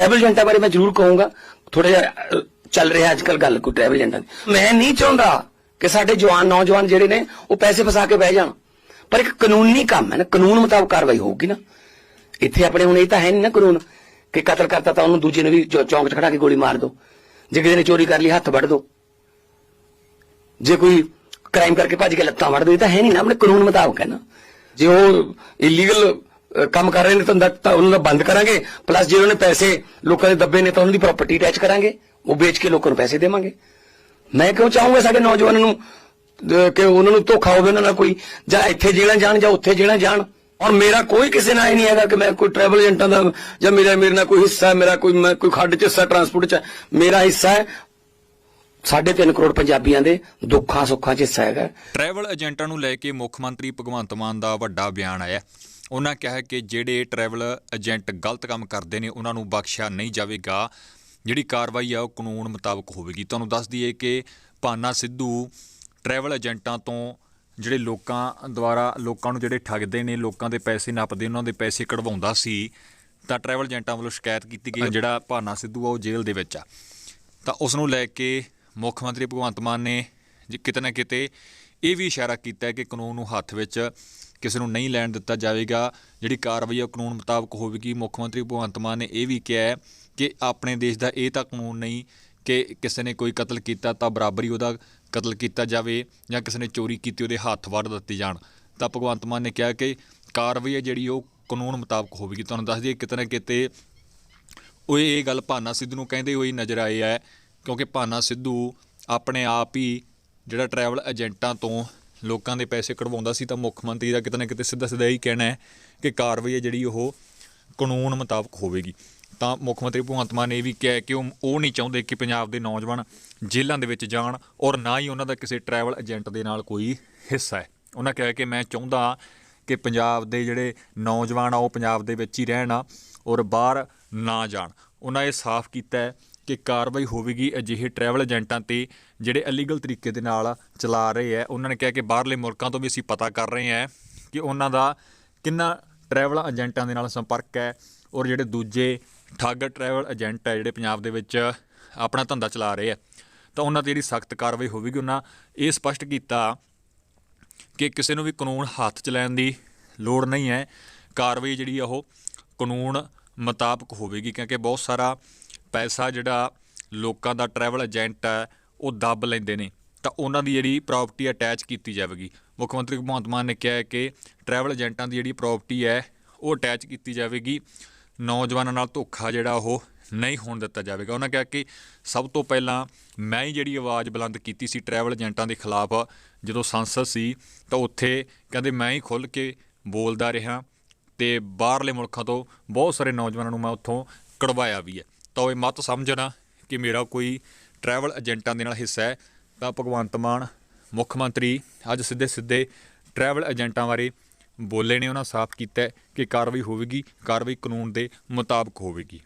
Travel ਏਜੰਟਾਂ ਬਾਰੇ ਮੈਂ ਜ਼ਰੂਰ ਕਹੂੰਗਾ। ਥੋੜਾ ਜਿਹਾ ਚੱਲ ਰਿਹਾ ਅੱਜ ਕੱਲ ਗੱਲ ਕੋਈ ਟਰੈਵਲ ਏਜੰਟਾਂ ਦੀ ਮੈਂ ਨਹੀਂ ਚਾਹੁੰਦਾ ਕਿ ਸਾਡੇ ਜਵਾਨ, ਨੌਜਵਾਨ ਜਿਹੜੇ ਨੇ, ਉਹ ਪੈਸੇ ਫਸਾ ਕੇ ਬਹਿ ਜਾਣ। ਪਰ ਇੱਕ ਕਾਨੂੰਨੀ ਕੰਮ ਹੈ ਨਾ, ਕਾਨੂੰਨ ਮੁਤਾਬਕ ਕਾਰਵਾਈ ਹੋਊਗੀ ਨਾ। ਇੱਥੇ ਆਪਣੇ ਹੁਣ ਇਹ ਤਾਂ ਹੈ ਨਹੀਂ ਨਾ ਕਾਨੂੰਨ ਕਿ ਕਤਲ ਕਰਤਾ ਤਾਂ ਉਹਨੂੰ ਦੂਜੇ ਨੂੰ ਵੀ ਚੌਂਕ 'ਚ ਖੜਾ ਕੇ ਗੋਲੀ ਮਾਰ ਦੋ। ਜੇ ਕਿਸੇ ਨੇ ਚੋਰੀ ਕਰ ਲਈ, ਹੱਥ ਵੱਢ ਦੋ। ਜੇ ਕੋਈ ਕ੍ਰਾਈਮ ਕਰਕੇ ਭੱਜ ਕੇ ਲੱਤਾਂ ਵੱਢ ਦੋ, ਇਹ ਤਾਂ ਹੈ ਨਹੀਂ ਨਾ, ਆਪਣੇ ਕਾਨੂੰਨ ਮੁਤਾਬਕ ਹੈ ਨਾ। ਜੇ ਉਹ ਇਲੀਗਲ ਕੰਮ ਕਰ ਰਹੇ ਨੇ ਤਾਂ ਤਾਂ ਉਹਨਾਂ ਦਾ ਬੰਦ ਕਰਾਂਗੇ ਪਲੱਸ ਜੇ ਉਹਨਾਂ ਨੇ ਪੈਸੇ ਲੋਕਾਂ ਦੇ ਦੱਬੇ ਨੇ ਤਾਂ ਉਹਨਾਂ ਦੀ ਪ੍ਰਾਪਰਟੀ ਅਟੈਚ ਕਰਾਂਗੇ, ਉਹ ਵੇਚ ਕੇ ਲੋਕਾਂ ਨੂੰ ਪੈਸੇ ਦੇਵਾਂਗੇ। ਮੈਂ ਕਿਉਂ ਚਾਹੂੰਗਾ ਸਾਡੇ ਨੌਜਵਾਨਾਂ ਨੂੰ ਕਿ ਉਹਨਾਂ ਨੂੰ ਧੋਖਾ ਹੋਵੇ ਉਹਨਾਂ ਨਾਲ ਕੋਈ, ਜਾਂ ਇੱਥੇ ਜੇਲ੍ਹਾਂ ਜਾਣ ਜਾਂ ਉੱਥੇ ਜੇਲ੍ਹਾਂ ਜਾਣ। ਔਰ ਮੇਰਾ ਕੋਈ ਕਿਸੇ ਨਾਲ ਇਹ ਨਹੀਂ ਹੈਗਾ ਕਿ ਮੈਂ ਕੋਈ ਟਰੈਵਲ ਏਜੰਟਾਂ ਦਾ ਜਾਂ ਮੇਰਾ, ਮੇਰੇ ਨਾਲ ਕੋਈ ਹਿੱਸਾ ਮੇਰਾ ਕੋਈ, ਮੈਂ ਕੋਈ ਖੱਡ ਚ, ਹਿੱਸਾ ਟਰਾਂਸਪੋਰਟ ਚ, ਮੇਰਾ ਹਿੱਸਾ ਹੈ। ਸਾਢੇ ਤਿੰਨ ਕਰੋੜ ਪੰਜਾਬੀਆਂ ਦੇ ਦੁੱਖਾਂ ਸੁੱਖਾਂ ਚ ਹਿੱਸਾ ਹੈਗਾ। ਟਰੈਵਲ ਏਜੰਟਾਂ ਨੂੰ ਲੈ ਕੇ ਮੁੱਖ ਮੰਤਰੀ ਭਗਵੰਤ ਮਾਨ ਦਾ ਵੱਡਾ ਬਿਆਨ ਆਇਆ। ਉਹਨਾਂ ਕਿਹਾ ਕਿ ਜਿਹੜੇ ਟਰੈਵਲ ਏਜੰਟ ਗਲਤ ਕੰਮ ਕਰਦੇ ਨੇ, ਉਹਨਾਂ ਨੂੰ ਬਖਸ਼ਿਆ ਨਹੀਂ ਜਾਵੇਗਾ। ਜਿਹੜੀ ਕਾਰਵਾਈ ਆ, ਉਹ ਕਾਨੂੰਨ ਮੁਤਾਬਕ ਹੋਵੇਗੀ। ਤੁਹਾਨੂੰ ਦੱਸ ਦਈਏ ਕਿ ਭਾਨਾ ਸਿੱਧੂ ਟਰੈਵਲ ਏਜੰਟਾਂ ਤੋਂ ਜਿਹੜੇ ਲੋਕਾਂ ਦੁਆਰਾ, ਲੋਕਾਂ ਨੂੰ ਜਿਹੜੇ ਠੱਗਦੇ ਨੇ, ਲੋਕਾਂ ਦੇ ਪੈਸੇ ਨੱਪਦੇ, ਉਹਨਾਂ ਦੇ ਪੈਸੇ ਕਢਵਾਉਂਦਾ ਸੀ, ਤਾਂ ਟਰੈਵਲ ਏਜੰਟਾਂ ਵੱਲੋਂ ਸ਼ਿਕਾਇਤ ਕੀਤੀ ਗਈ ਜਿਹੜਾ ਭਾਨਾ ਸਿੱਧੂ ਆ, ਉਹ ਜੇਲ੍ਹ ਦੇ ਵਿੱਚ ਆ। ਤਾਂ ਉਸ ਨੂੰ ਲੈ ਕੇ ਮੁੱਖ ਮੰਤਰੀ ਭਗਵੰਤ ਮਾਨ ਨੇ ਜੇ ਕਿਤੇ ਨਾ ਕਿਤੇ ਇਹ ਵੀ ਇਸ਼ਾਰਾ ਕੀਤਾ ਹੈ ਕਿ ਕਾਨੂੰਨ ਨੂੰ ਹੱਥ ਵਿੱਚ ਕਿਸੇ ਨੂੰ ਨਹੀਂ ਲੈਣ ਦਿੱਤਾ ਜਾਵੇਗਾ। ਜਿਹੜੀ ਕਾਰਵਾਈ ਹੈ ਉਹ ਕਾਨੂੰਨ ਮੁਤਾਬਕ ਹੋਵੇਗੀ। ਮੁੱਖ ਮੰਤਰੀ ਭਗਵੰਤ ਮਾਨ ਨੇ ਇਹ ਵੀ ਕਿਹਾ ਹੈ ਕਿ ਆਪਣੇ ਦੇਸ਼ ਦਾ ਇਹ ਤਾਂ ਕਾਨੂੰਨ ਨਹੀਂ ਕਿ ਕਿਸੇ ਨੇ ਕੋਈ ਕਤਲ ਕੀਤਾ ਤਾਂ ਬਰਾਬਰੀ ਉਹਦਾ ਕਤਲ ਕੀਤਾ ਜਾਵੇ ਜਾਂ ਕਿਸੇ ਨੇ ਚੋਰੀ ਕੀਤੀ ਉਹਦੇ ਹੱਥ ਵੱਢ ਦਿੱਤੇ ਜਾਣ। ਤਾਂ ਭਗਵੰਤ ਮਾਨ ਨੇ ਕਿਹਾ ਕਿ ਕਾਰਵਾਈ ਹੈ ਜਿਹੜੀ ਉਹ ਕਾਨੂੰਨ ਮੁਤਾਬਕ ਹੋਵੇਗੀ। ਤੁਹਾਨੂੰ ਦੱਸ ਦਈਏ ਕਿਤੇ ਨਾ ਕਿਤੇ ਉਹ ਇਹ ਗੱਲ ਭਾਨਾ ਸਿੱਧੂ ਨੂੰ ਕਹਿੰਦੇ ਹੋਏ ਨਜ਼ਰ ਆਏ ਹੈ, ਕਿਉਂਕਿ ਭਾਨਾ ਸਿੱਧੂ ਆਪਣੇ ਆਪ ਹੀ ਜਿਹੜਾ ਟਰੈਵਲ ਏਜੰਟਾਂ ਤੋਂ ਲੋਕਾਂ ਦੇ ਪੈਸੇ ਕਢਵਾਉਂਦਾ ਸੀ ਤਾਂ ਮੁੱਖ ਮੰਤਰੀ ਦਾ ਕਿਤੇ ਨਾ ਕਿਤੇ ਸਿੱਧਾ ਸਿੱਧਾ ਹੀ ਕਹਿਣਾ ਹੈ ਕਿ ਕਾਰਵਾਈ ਹੈ ਜਿਹੜੀ ਉਹ ਕਾਨੂੰਨ ਮੁਤਾਬਕ ਹੋਵੇਗੀ। ਤਾਂ ਮੁੱਖ ਮੰਤਰੀ ਭਗਵੰਤ ਮਾਨ ਨੇ ਇਹ ਵੀ ਕਿਹਾ ਕਿ ਉਹ ਉਹ ਨਹੀਂ ਚਾਹੁੰਦੇ ਕਿ ਪੰਜਾਬ ਦੇ ਨੌਜਵਾਨ ਜੇਲ੍ਹਾਂ ਦੇ ਵਿੱਚ ਜਾਣ ਔਰ ਨਾ ਹੀ ਉਹਨਾਂ ਦਾ ਕਿਸੇ ਟਰੈਵਲ ਏਜੰਟ ਦੇ ਨਾਲ ਕੋਈ ਹਿੱਸਾ ਹੈ। ਉਹਨਾਂ ਕਿਹਾ ਕਿ ਮੈਂ ਚਾਹੁੰਦਾ ਕਿ ਪੰਜਾਬ ਦੇ ਜਿਹੜੇ ਨੌਜਵਾਨ ਆ ਉਹ ਪੰਜਾਬ ਦੇ ਵਿੱਚ ਹੀ ਰਹਿਣ ਆ ਔਰ ਬਾਹਰ ਨਾ ਜਾਣ। ਉਹਨਾਂ ਇਹ ਸਾਫ਼ ਕੀਤਾ ਹੈ ਕਿ ਕਾਰਵਾਈ ਹੋਵੇਗੀ ਅਜਿਹੇ ਟਰੈਵਲ ਏਜੰਟਾਂ ਤੇ, ਜਿਹੜੇ ਅਲੀਗਲ ਤਰੀਕੇ ਦੇ ਨਾਲ ਚਲਾ ਰਹੇ ਹੈ। ਉਹਨਾਂ ਨੇ ਕਿਹਾ ਕਿ ਬਾਹਰਲੇ ਮੁਲਕਾਂ ਤੋਂ ਵੀ ਅਸੀਂ ਪਤਾ ਕਰ ਰਹੇ ਹਾਂ ਕਿ ਉਹਨਾਂ ਦਾ ਕਿੰਨਾ ਟਰੈਵਲ ਏਜੰਟਾਂ ਦੇ ਨਾਲ ਸੰਪਰਕ ਹੈ ਔਰ ਜਿਹੜੇ ਦੂਜੇ ਠੱਗ ਟਰੈਵਲ ਏਜੰਟ ਹੈ, ਜਿਹੜੇ ਪੰਜਾਬ ਦੇ ਵਿੱਚ ਆਪਣਾ ਧੰਦਾ ਚਲਾ ਰਹੇ ਆ ਤਾਂ ਉਹਨਾਂ ਤੇ ਜਿਹੜੀ ਸਖਤ ਕਾਰਵਾਈ ਹੋਵੇਗੀ, ਉਹਨਾਂ ਇਹ ਸਪਸ਼ਟ ਕੀਤਾ ਕਿ ਕਿਸੇ ਨੂੰ ਵੀ ਕਾਨੂੰਨ ਹੱਥ 'ਚ ਲੈਣ ਦੀ ਲੋੜ ਨਹੀਂ ਹੈ। ਕਾਰਵਾਈ ਜਿਹੜੀ ਆ ਉਹ ਕਾਨੂੰਨ ਮੁਤਾਬਕ ਹੋਵੇਗੀ, ਕਿਉਂਕਿ ਬਹੁਤ ਸਾਰਾ ਪੈਸਾ ਜਿਹੜਾ ਲੋਕਾਂ ਦਾ ਟਰੈਵਲ ਏਜੰਟ ਹੈ, ਉਹ ਦੱਬ ਲੈਂਦੇ ਨੇ। ਤਾਂ ਉਹਨਾਂ ਦੀ ਜਿਹੜੀ ਪ੍ਰਾਪਰਟੀ ਅਟੈਚ ਕੀਤੀ ਜਾਵੇਗੀ। ਮੁੱਖ ਮੰਤਰੀ ਭਗਵੰਤ ਮਾਨ ਨੇ ਕਿਹਾ ਹੈ ਕਿ ਟਰੈਵਲ ਏਜੰਟਾਂ ਦੀ ਜਿਹੜੀ ਪ੍ਰਾਪਰਟੀ ਹੈ, ਉਹ ਅਟੈਚ ਕੀਤੀ ਜਾਵੇਗੀ। ਨੌਜਵਾਨਾਂ ਨਾਲ ਧੋਖਾ ਜਿਹੜਾ ਉਹ ਨਹੀਂ ਹੋਣ ਦਿੱਤਾ ਜਾਵੇਗਾ। ਉਹਨਾਂ ਕਿਹਾ ਕਿ ਸਭ ਤੋਂ ਪਹਿਲਾਂ ਮੈਂ ਹੀ ਜਿਹੜੀ ਆਵਾਜ਼ ਬੁਲੰਦ ਕੀਤੀ ਸੀ ਟਰੈਵਲ ਏਜੰਟਾਂ ਦੇ ਖਿਲਾਫ, ਜਦੋਂ ਸੰਸਦ ਸੀ, ਤਾਂ ਉੱਥੇ ਕਹਿੰਦੇ ਮੈਂ ਹੀ ਖੁੱਲ੍ਹ ਕੇ ਬੋਲਦਾ ਰਿਹਾ ਤੇ ਬਾਹਰਲੇ ਮੁਲਕਾਂ ਤੋਂ ਬਹੁਤ ਸਾਰੇ ਨੌਜਵਾਨਾਂ ਨੂੰ ਮੈਂ ਉੱਥੋਂ ਕਢਵਾਇਆ ਵੀ ਹੈ। ਤਾਂ ਉਹ ਇਹ ਮਤ ਸਮਝਣਾ ਕਿ ਮੇਰਾ ਕੋਈ ਟਰੈਵਲ ਏਜੰਟਾਂ ਦੇ ਨਾਲ ਹਿੱਸਾ ਹੈ। ਤਾਂ ਭਗਵੰਤ ਮਾਨ, ਮੁੱਖ ਮੰਤਰੀ, ਅੱਜ ਸਿੱਧੇ ਸਿੱਧੇ ਟਰੈਵਲ ਏਜੰਟਾਂ ਬਾਰੇ ਬੋਲੇ ਨੇ, ਉਹਨਾਂ ਸਾਫ਼ ਕੀਤਾ ਕਿ ਕਾਰਵਾਈ ਹੋਵੇਗੀ, ਕਾਰਵਾਈ ਕਾਨੂੰਨ ਦੇ ਮੁਤਾਬਕ ਹੋਵੇਗੀ।